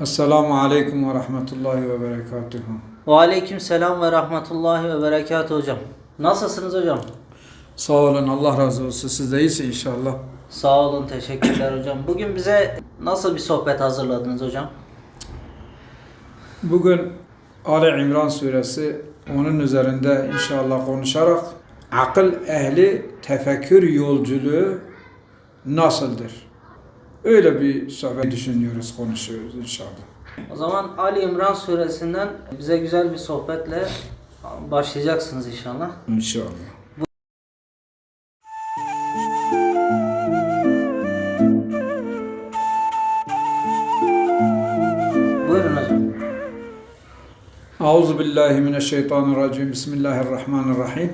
Esselamu Aleyküm ve Rahmetullahi ve Berekatuhu. Ve aleyküm selam ve rahmetullahi ve berekatuhu hocam. Nasılsınız hocam? Sağ olun, Allah razı olsun. Siz de iyisi inşallah. Sağ olun, teşekkürler hocam. Bugün bize nasıl bir sohbet hazırladınız hocam? Bugün Ali İmran suresi onun üzerinde inşallah konuşarak akıl ehli tefekkür yolculuğu nasıldır? Öyle bir sohbet düşünüyoruz, konuşuyoruz inşallah. O zaman Ali İmran suresinden bize güzel bir sohbetle başlayacaksınız inşallah. İnşallah. Euzu billahi mineşşeytanirracim. Bismillahirrahmanirrahim.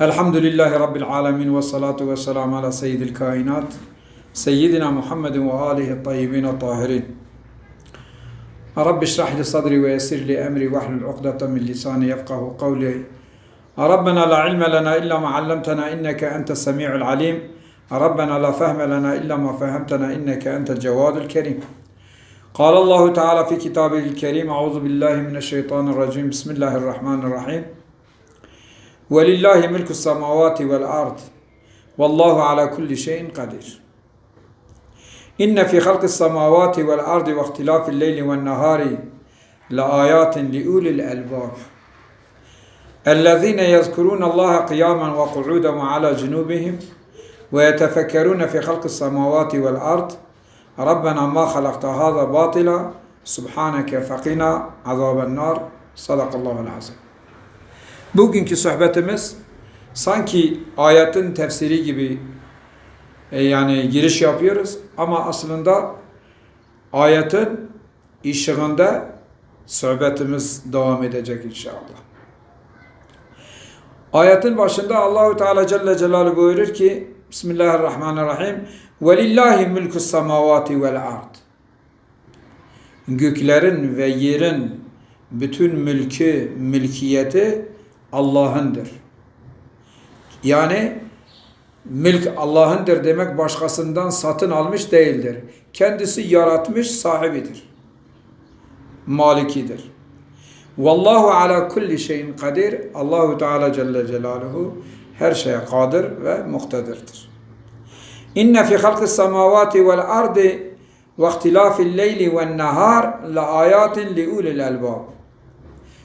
Elhamdülillahi rabbil alamin ve salatu ve selam ala seyyidil kainat. Alihi tayyibin tahirin. Rabbi şrah li sadri ve yessir li emri ve hlul ukdeten min lisani yefkahu kavli. ربنا لا علم لنا إلا ما علمتنا إنك أنت السميع العليم. ربنا لا فهم لنا إلا ما فهمتنا إنك أنت الجواد الكريم. قال الله تعالى في كتابه الكريم أعوذ بالله من الشيطان الرجيم. بسم الله الرحمن الرحيم. ولله ملك السماوات والأرض. والله على كل شيء قدير. إن في خلق السماوات والأرض واختلاف الليل والنهار لآيات لأولي الألباب. الذين يذكرون الله قياما وقعودا وعلى جنوبهم ويتفكرون في خلق السماوات والأرض ربنا ما خلقت هذا باطلا سبحانك فقنا عذاب النار. صدق الله العظيم. Bugünkü sohbetimiz sanki ayetin tefsiri gibi yani giriş yapıyoruz ama aslında ayetin ışığında sohbetimiz devam edecek inşallah. Ayetin başında Allahu Teala Celle Celaluhu buyurur ki Bismillahirrahmanirrahim Velillahi mülkü semavati vel ard Göklerin ve yerin bütün mülkü, mülkiyeti Allah'ındır. Yani mülk Allah'ındır demek başkasından satın almış değildir. Kendisi yaratmış sahibidir. Malikidir. Vallahu ala kulli şeyin kadir. Allahu Teala Celle Celaluhu her şeye kadir ve muhtedirdir. İnne fi halqis semavati vel ardi ve ihtilafil leyli ven nahar la ayatin li ulil elbab.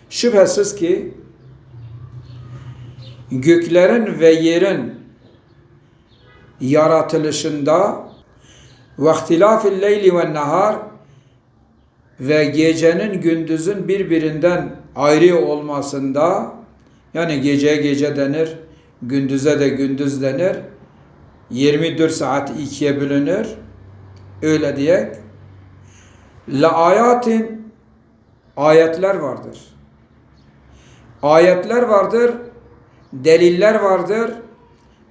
Şüphesiz ki göklerin ve yerin yaratılışında ve ihtilafil leyli ve nahar ve gecenin gündüzün birbirinden ayrı olmasında yani gece gece denir, gündüze de gündüz denir. 24 saat ikiye bölünür. Öyle diye. La ayatin ayetler vardır. Ayetler vardır, deliller vardır,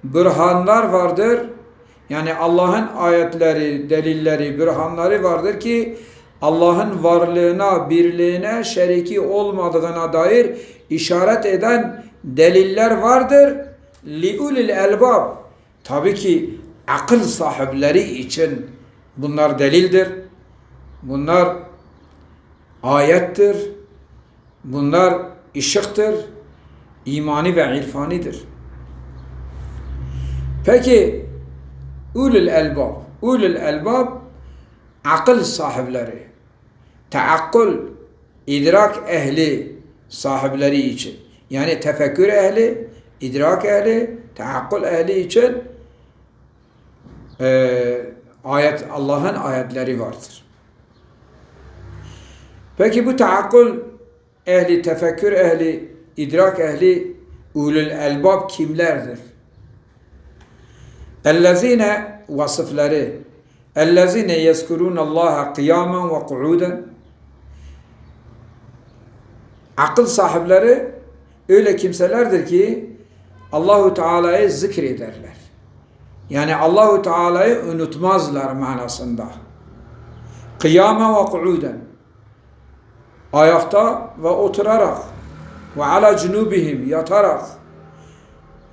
bürhanlar vardır. Yani Allah'ın ayetleri, delilleri, bürhanları vardır ki Allah'ın varlığına, birliğine, şeriki olmadığına dair işaret eden deliller vardır. Liulil elbab. Tabii ki akıl sahipleri için bunlar delildir. Bunlar ayettir. Bunlar ışıktır. imani ve irfanidir. Peki ulul elbab. Ulul elbab akıl sahipleri. Taakkul, idrak ehli sahipleri için. Yani tefekkür ehli, idrak ehli, taakkul ehli için e, ayet Allah'ın ayetleri vardır. Peki bu taakkul ehli, tefekkür ehli, idrak ehli, ulul elbab kimlerdir? Ellezine vasıfları Ellezine yezkurunallaha kıyamen ve ku'uden Akıl sahipleri öyle kimselerdir ki Allahu Teala'yı zikrederler. Yani Allahu Teala'yı unutmazlar manasında. Kıyame ve ku'uden ayakta ve oturarak ve ala cunubihim yatarak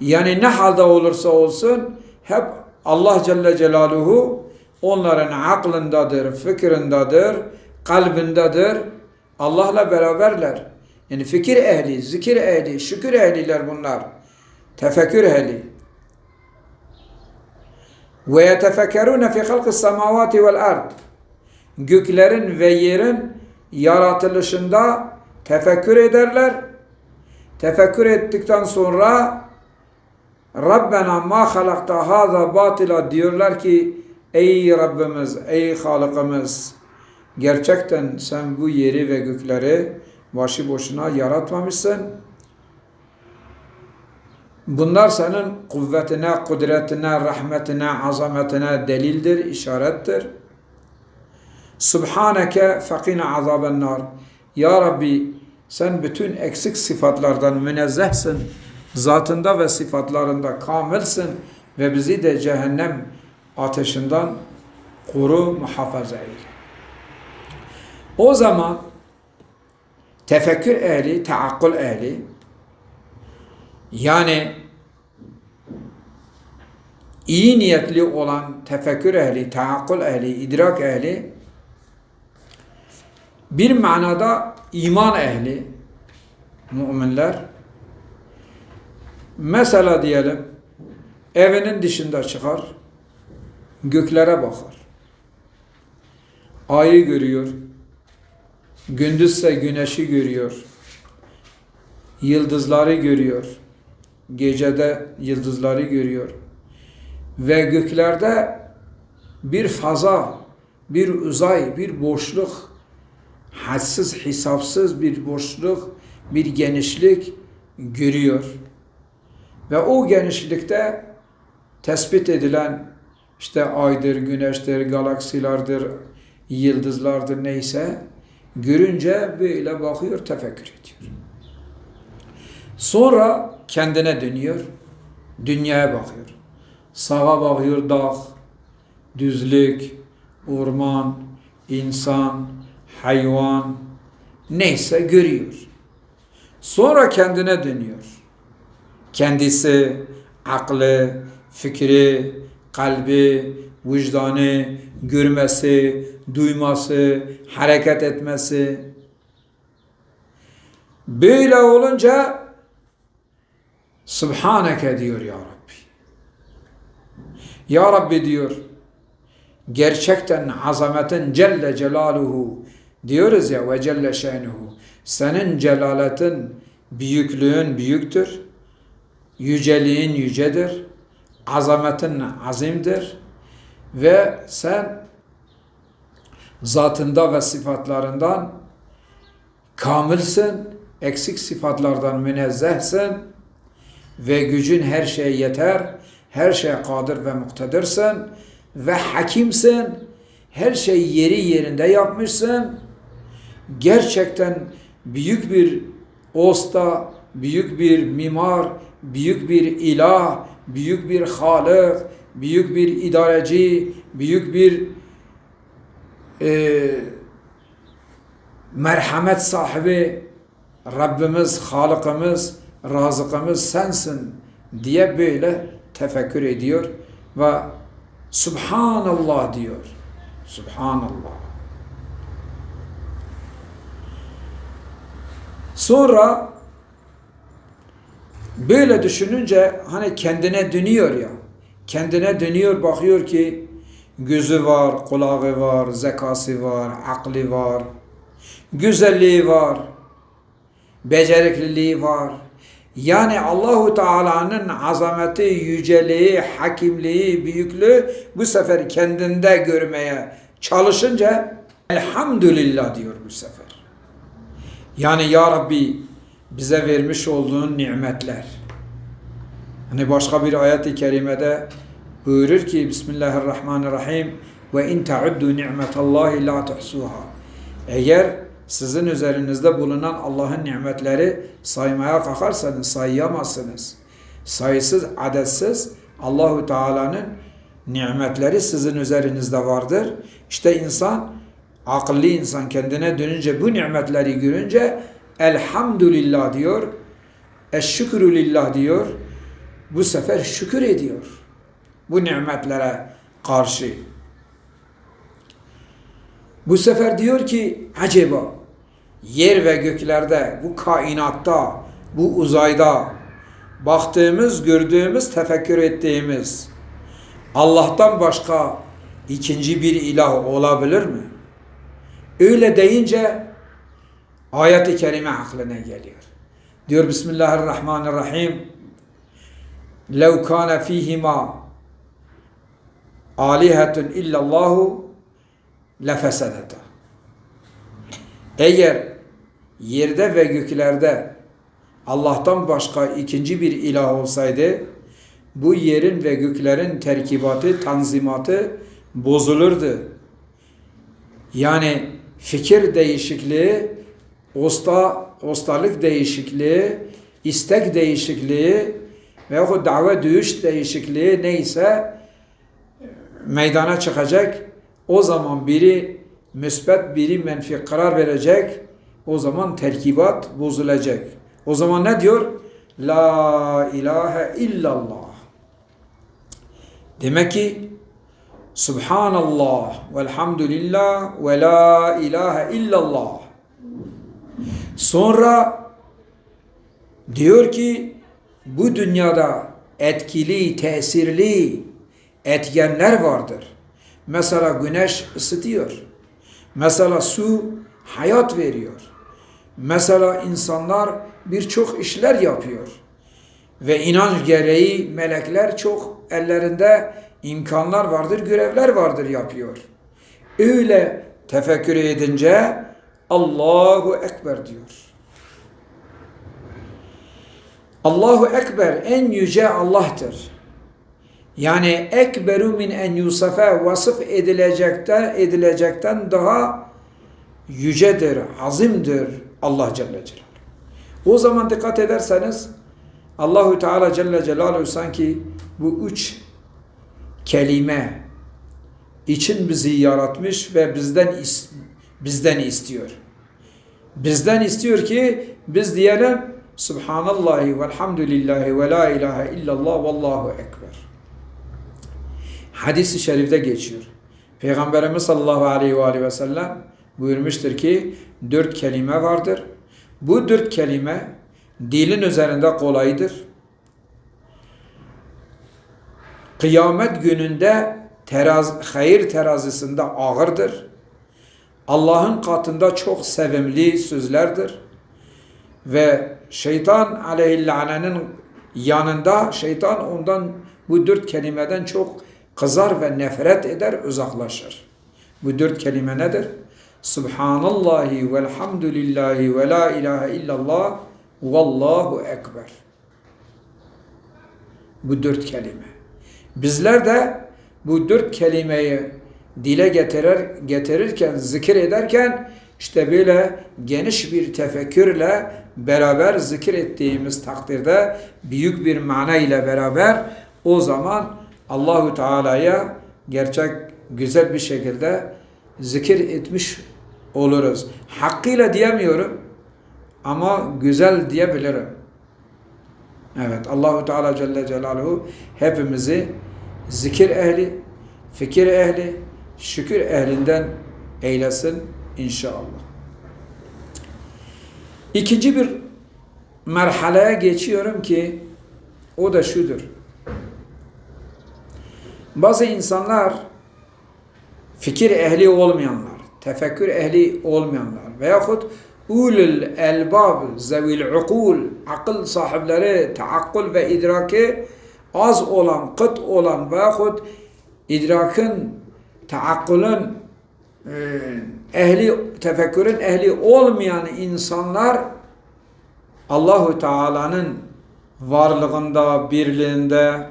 yani ne halde olursa olsun hep Allah Celle Celaluhu onların aklındadır, fikrindadır, kalbindedir. Allah'la beraberler. Yani fikir ehli, zikir ehli, şükür ehliler bunlar. Tefekkür ehli. Ve yetefekkerune fi halkis semavati vel ard. Göklerin ve yerin yaratılışında tefekkür ederler. Tefekkür ettikten sonra Rabbena ma halakta haza batila diyorlar ki ey Rabbimiz, ey Halıkımız gerçekten sen bu yeri ve gökleri başı boşuna yaratmamışsın. Bunlar senin kuvvetine, kudretine, rahmetine, azametine delildir, işarettir. Subhaneke fekina azaben nar. Ya Rabbi sen bütün eksik sıfatlardan münezzehsin. Zatında ve sıfatlarında kamilsin ve bizi de cehennem ateşinden koru, muhafaza eyle. O zaman tefekkür ehli, taakkul ehli yani iyi niyetli olan tefekkür ehli, taakkul ehli, idrak ehli bir manada iman ehli müminler mesela diyelim evinin dışında çıkar göklere bakar ayı görüyor gündüzse güneşi görüyor yıldızları görüyor gecede yıldızları görüyor ve göklerde bir faza bir uzay bir boşluk hadsiz hesapsız bir boşluk, bir genişlik görüyor. Ve o genişlikte tespit edilen işte aydır, güneştir, galaksilerdir, yıldızlardır neyse görünce böyle bakıyor, tefekkür ediyor. Sonra kendine dönüyor, dünyaya bakıyor. Sağa bakıyor dağ, düzlük, orman, insan, hayvan neyse görüyor. Sonra kendine dönüyor. Kendisi, aklı, fikri, kalbi, vicdanı, görmesi, duyması, hareket etmesi. Böyle olunca Subhaneke diyor ya Rabbi. Ya Rabbi diyor gerçekten azametin Celle Celaluhu diyoruz ya ve Celle Şenuhu senin celaletin büyüklüğün büyüktür yüceliğin yücedir azametin azimdir ve sen zatında ve sıfatlarından kamilsin eksik sıfatlardan münezzehsin ve gücün her şeye yeter her şeye kadir ve muktedirsin ve hakimsin. Her şey yeri yerinde yapmışsın. Gerçekten büyük bir osta, büyük bir mimar, büyük bir ilah, büyük bir halik, büyük bir idareci, büyük bir e, merhamet sahibi Rabbimiz, Halıkımız, Razıkımız sensin diye böyle tefekkür ediyor ve Subhanallah diyor. Subhanallah. Sonra böyle düşününce hani kendine dönüyor ya. Kendine dönüyor bakıyor ki gözü var, kulağı var, zekası var, aklı var, güzelliği var, becerikliliği var. Yani Allahu Teala'nın azameti, yüceliği, hakimliği, büyüklüğü bu sefer kendinde görmeye çalışınca elhamdülillah diyor bu sefer. Yani ya Rabbi bize vermiş olduğun nimetler. Hani başka bir ayet-i kerimede buyurur ki Bismillahirrahmanirrahim ve in ta'uddu ni'metallahi la tuhsuha. Eğer sizin üzerinizde bulunan Allah'ın nimetleri saymaya kalkarsanız sayamazsınız. Sayısız, adetsiz Allahu Teala'nın nimetleri sizin üzerinizde vardır. İşte insan, akıllı insan kendine dönünce bu nimetleri görünce elhamdülillah diyor, eşşükrü lillah diyor. Bu sefer şükür ediyor bu nimetlere karşı. Bu sefer diyor ki acaba yer ve göklerde, bu kainatta, bu uzayda baktığımız, gördüğümüz, tefekkür ettiğimiz Allah'tan başka ikinci bir ilah olabilir mi? Öyle deyince ayet-i kerime aklına geliyor. Diyor Bismillahirrahmanirrahim. لَوْ كَانَ ف۪يهِمَا alihetun illallahu lefesedeta. Eğer yerde ve göklerde Allah'tan başka ikinci bir ilah olsaydı bu yerin ve göklerin terkibatı, tanzimatı bozulurdu. Yani fikir değişikliği, usta, ustalık değişikliği, istek değişikliği veyahut davet duyuş değişikliği neyse meydana çıkacak. O zaman biri müsbet, biri menfi karar verecek. O zaman terkibat bozulacak. O zaman ne diyor? La ilahe illallah. Demek ki Subhanallah velhamdülillah ve la ilahe illallah. Sonra diyor ki bu dünyada etkili, tesirli etkenler vardır. Mesela güneş ısıtıyor. Mesela su hayat veriyor. Mesela insanlar birçok işler yapıyor. Ve inanç gereği melekler çok ellerinde imkanlar vardır, görevler vardır yapıyor. Öyle tefekkür edince Allahu Ekber diyor. Allahu Ekber en yüce Allah'tır. Yani ekberu min en yusafe vasıf edilecekten edilecekten daha yücedir, azimdir Allah Celle Celaluhu. O zaman dikkat ederseniz Allahu Teala Celle Celaluhu sanki bu üç kelime için bizi yaratmış ve bizden is, bizden istiyor. Bizden istiyor ki biz diyelim Subhanallahi velhamdülillahi ve la ilahe illallah vallahu ekber. Hadis-i şerifte geçiyor. Peygamberimiz sallallahu aleyhi ve, aleyhi ve sellem buyurmuştur ki dört kelime vardır. Bu dört kelime dilin üzerinde kolaydır. Kıyamet gününde teraz, hayır terazisinde ağırdır. Allah'ın katında çok sevimli sözlerdir. Ve şeytan aleyhillanenin yanında şeytan ondan bu dört kelimeden çok kızar ve nefret eder, uzaklaşır. Bu dört kelime nedir? Subhanallahi velhamdülillahi ve la ilahe illallah vallahu ekber. Bu dört kelime. Bizler de bu dört kelimeyi dile getirir, getirirken, zikir ederken işte böyle geniş bir tefekkürle beraber zikir ettiğimiz takdirde büyük bir mana ile beraber o zaman Allahu Teala'ya gerçek güzel bir şekilde zikir etmiş oluruz. Hakkıyla diyemiyorum ama güzel diyebilirim. Evet Allahu Teala Celle Celaluhu hepimizi zikir ehli, fikir ehli, şükür ehlinden eylesin inşallah. İkinci bir merhaleye geçiyorum ki o da şudur. Bazı insanlar fikir ehli olmayanlar, tefekkür ehli olmayanlar veyahut ulul elbab, zevil ukul, akıl sahipleri, taakkul ve idraki az olan, kıt olan veyahut idrakın, taakkulun ehli, tefekkürün ehli olmayan insanlar Allahu Teala'nın varlığında, birliğinde,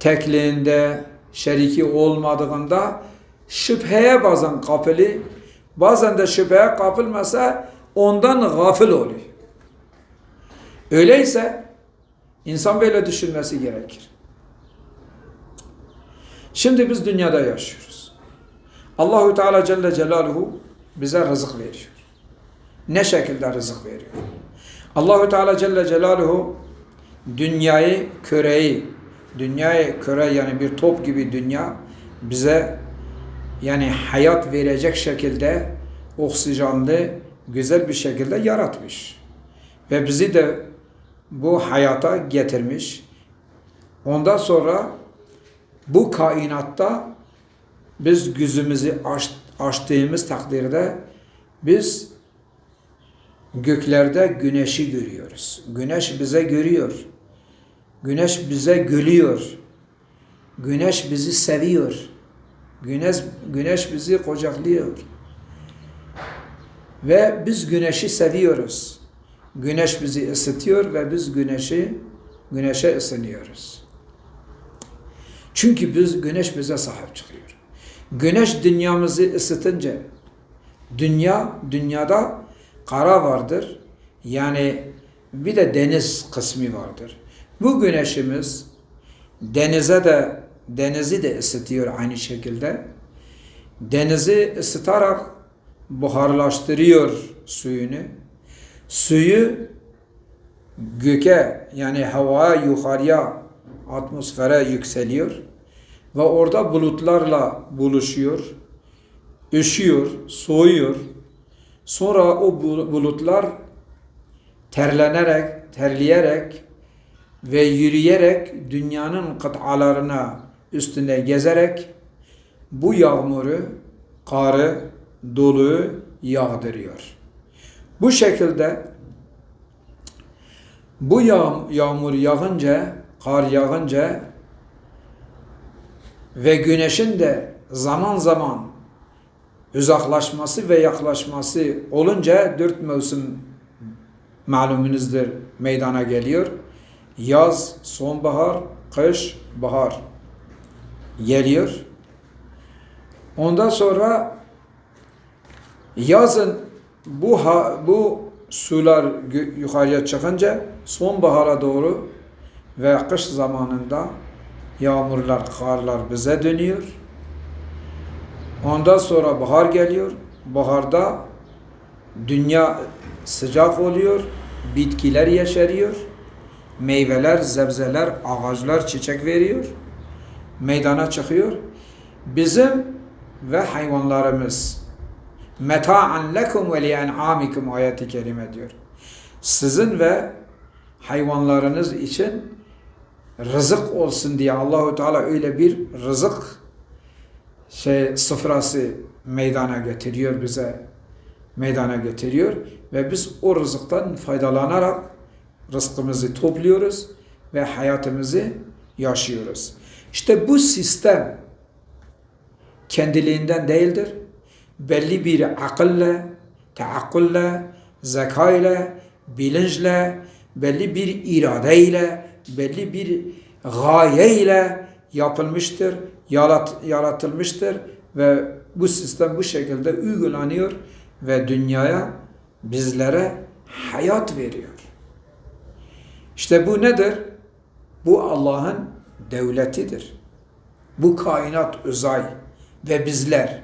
tekliğinde, şeriki olmadığında şüpheye bazen kapılı, bazen de şüpheye kapılmasa ondan gafil oluyor. Öyleyse insan böyle düşünmesi gerekir. Şimdi biz dünyada yaşıyoruz. Allahu Teala Celle Celaluhu bize rızık veriyor. Ne şekilde rızık veriyor? Allahu Teala Celle Celaluhu dünyayı, küreyi, dünyayı küre yani bir top gibi dünya bize yani hayat verecek şekilde oksijenli güzel bir şekilde yaratmış. Ve bizi de bu hayata getirmiş. Ondan sonra bu kainatta biz gözümüzü aç, açtığımız takdirde biz göklerde güneşi görüyoruz. Güneş bize görüyor. Güneş bize gülüyor. Güneş bizi seviyor. Güneş, güneş bizi kucaklıyor. Ve biz güneşi seviyoruz. Güneş bizi ısıtıyor ve biz güneşi güneşe ısınıyoruz. Çünkü biz güneş bize sahip çıkıyor. Güneş dünyamızı ısıtınca dünya dünyada kara vardır. Yani bir de deniz kısmı vardır. Bu güneşimiz denize de denizi de ısıtıyor aynı şekilde. Denizi ısıtarak buharlaştırıyor suyunu. Suyu göke yani havaya yukarıya atmosfere yükseliyor ve orada bulutlarla buluşuyor. Üşüyor, soğuyor. Sonra o bulutlar terlenerek, terleyerek ve yürüyerek dünyanın kıtalarına üstünde gezerek bu yağmuru, karı, dolu yağdırıyor. Bu şekilde bu yağ, yağmur yağınca, kar yağınca ve güneşin de zaman zaman uzaklaşması ve yaklaşması olunca dört mevsim malumunuzdur meydana geliyor. Yaz, sonbahar, kış, bahar geliyor. Ondan sonra yazın bu ha, bu sular yukarıya çıkınca sonbahara doğru ve kış zamanında yağmurlar, karlar bize dönüyor. Ondan sonra bahar geliyor. Baharda dünya sıcak oluyor. Bitkiler yeşeriyor. Meyveler, zebzeler, ağaçlar çiçek veriyor. Meydana çıkıyor. Bizim ve hayvanlarımız meta'an lekum ve li'en'amikum ayeti kerime diyor. Sizin ve hayvanlarınız için rızık olsun diye Allahu Teala öyle bir rızık şey sıfrası meydana getiriyor bize meydana getiriyor ve biz o rızıktan faydalanarak rızkımızı topluyoruz ve hayatımızı yaşıyoruz. İşte bu sistem kendiliğinden değildir. Belli bir akılla, teakkulle, zekayla, bilinçle, belli bir iradeyle, belli bir gayeyle yapılmıştır, yarat, yaratılmıştır ve bu sistem bu şekilde uygulanıyor ve dünyaya bizlere hayat veriyor. İşte bu nedir? Bu Allah'ın devletidir. Bu kainat uzay ve bizler.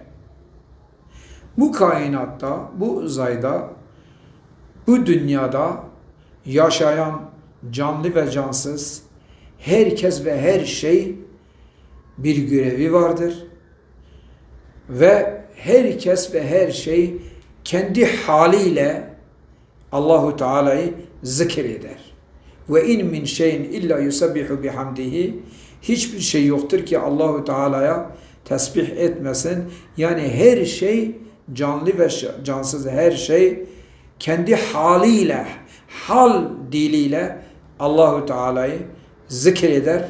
Bu kainatta, bu uzayda, bu dünyada yaşayan canlı ve cansız herkes ve her şey bir görevi vardır. Ve herkes ve her şey kendi haliyle Allahu Teala'yı zikreder. Ve in min şeyin illa yusabbihu bihamdihi hiçbir şey yoktur ki Allahu Teala'ya tesbih etmesin. Yani her şey canlı ve cansız her şey kendi haliyle, hal diliyle Allahu Teala'yı zikreder.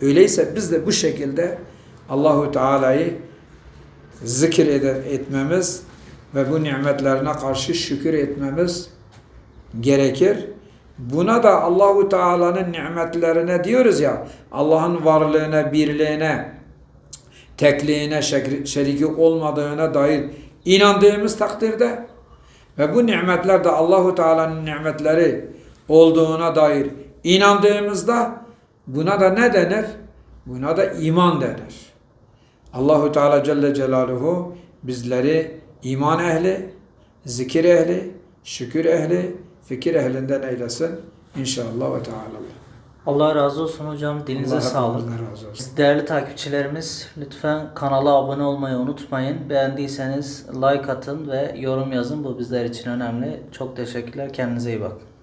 Öyleyse biz de bu şekilde Allahu Teala'yı zikir eder, etmemiz ve bu nimetlerine karşı şükür etmemiz gerekir. Buna da Allahu Teala'nın nimetlerine diyoruz ya Allah'ın varlığına, birliğine, tekliğine, şeriki olmadığına dair inandığımız takdirde ve bu nimetler de Allahu Teala'nın nimetleri olduğuna dair inandığımızda buna da ne denir? Buna da iman denir. Allahu Teala Celle Celaluhu bizleri iman ehli, zikir ehli, şükür ehli, fikir ehlinden eylesin. İnşallah ve Teala. Allah razı olsun hocam. Dilinize Allah sağlık. razı olsun. Değerli takipçilerimiz lütfen kanala abone olmayı unutmayın. Beğendiyseniz like atın ve yorum yazın. Bu bizler için önemli. Çok teşekkürler. Kendinize iyi bakın.